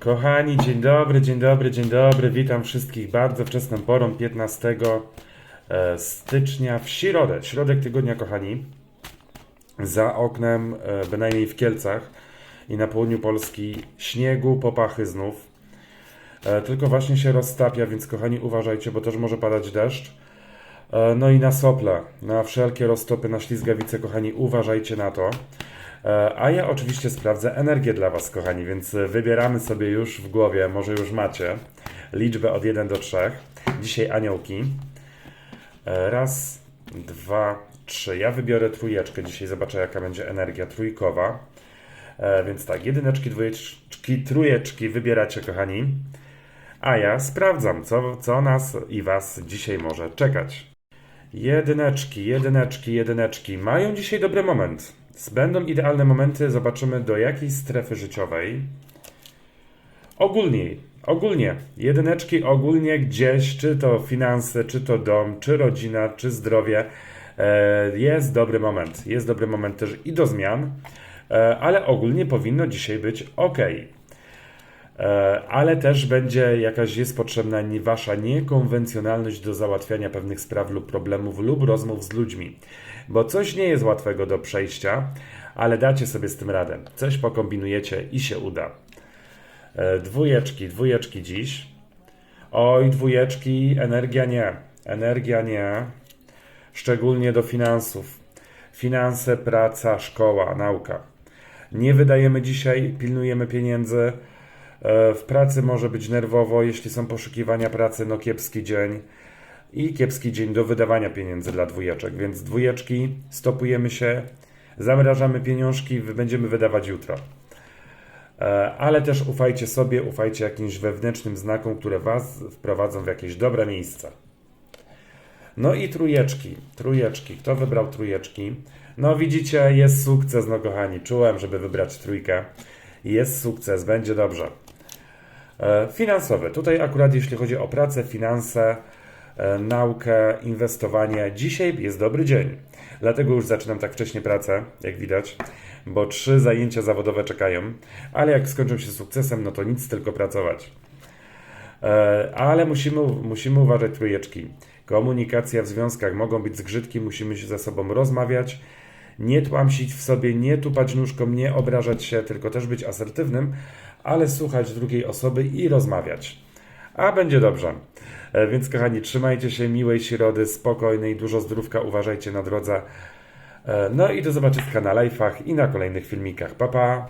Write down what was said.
Kochani, dzień dobry, dzień dobry, dzień dobry. Witam wszystkich bardzo wczesną porą 15 e, stycznia w środę. Środek tygodnia, kochani. Za oknem, e, bynajmniej w Kielcach i na południu Polski, śniegu, popachy znów. E, Tylko właśnie się roztapia, więc kochani, uważajcie, bo też może padać deszcz. No i na sople, na wszelkie roztopy, na ślizgawice, kochani, uważajcie na to. E, A ja oczywiście sprawdzę energię dla Was, kochani, więc e, wybieramy sobie już w głowie, może już macie, liczbę od 1 do 3. Dzisiaj aniołki. E, Raz, dwa, trzy. Ja wybiorę trójeczkę dzisiaj, zobaczę jaka będzie energia trójkowa. Więc tak, jedyneczki, dwójeczki, trójeczki wybieracie, kochani. A ja sprawdzam, co, co nas i Was dzisiaj może czekać. Jedyneczki, jedyneczki, jedyneczki. Mają dzisiaj dobry moment. Będą idealne momenty, zobaczymy do jakiej strefy życiowej. Ogólnie, ogólnie, jedyneczki ogólnie gdzieś, czy to finanse, czy to dom, czy rodzina, czy zdrowie, e, jest dobry moment. Jest dobry moment też i do zmian, e, ale ogólnie powinno dzisiaj być ok. E, ale też będzie jakaś jest potrzebna wasza niekonwencjonalność do załatwiania pewnych spraw lub problemów lub rozmów z ludźmi, bo coś nie jest łatwego do przejścia, ale dacie sobie z tym radę. Coś pokombinujecie i się uda. E, Dwójeczki, dwójeczki dziś. Oj, dwójeczki, energia nie. Energia nie. Szczególnie do finansów. Finanse, praca, szkoła, nauka. Nie wydajemy dzisiaj, pilnujemy pieniędzy. E, W pracy może być nerwowo, jeśli są poszukiwania pracy, no kiepski dzień. I kiepski dzień do wydawania pieniędzy dla dwójeczek, więc dwójeczki, stopujemy się, zamrażamy pieniążki, będziemy wydawać jutro. E, Ale też ufajcie sobie, ufajcie jakimś wewnętrznym znakom, które Was wprowadzą w jakieś dobre miejsce. No i trójeczki, trójeczki. Kto wybrał trójeczki? No widzicie, jest sukces, no kochani. Czułem, żeby wybrać trójkę. Jest sukces, będzie dobrze. E, Finansowe. Tutaj akurat jeśli chodzi o pracę, finanse, e, naukę, inwestowanie, dzisiaj jest dobry dzień. Dlatego już zaczynam tak wcześnie pracę, jak widać, bo trzy zajęcia zawodowe czekają, ale jak skończą się sukcesem, no to nic, tylko pracować. E, Ale musimy, musimy uważać trójeczki. Komunikacja w związkach mogą być zgrzytki, musimy się ze sobą rozmawiać, nie tłamsić w sobie, nie tupać nóżką, nie obrażać się, tylko też być asertywnym, ale słuchać drugiej osoby i rozmawiać. A będzie dobrze. E, Więc kochani, trzymajcie się miłej środy, spokojnej, dużo zdrówka, uważajcie na drodze. E, No i do zobaczenia na live'ach i na kolejnych filmikach. Pa, pa!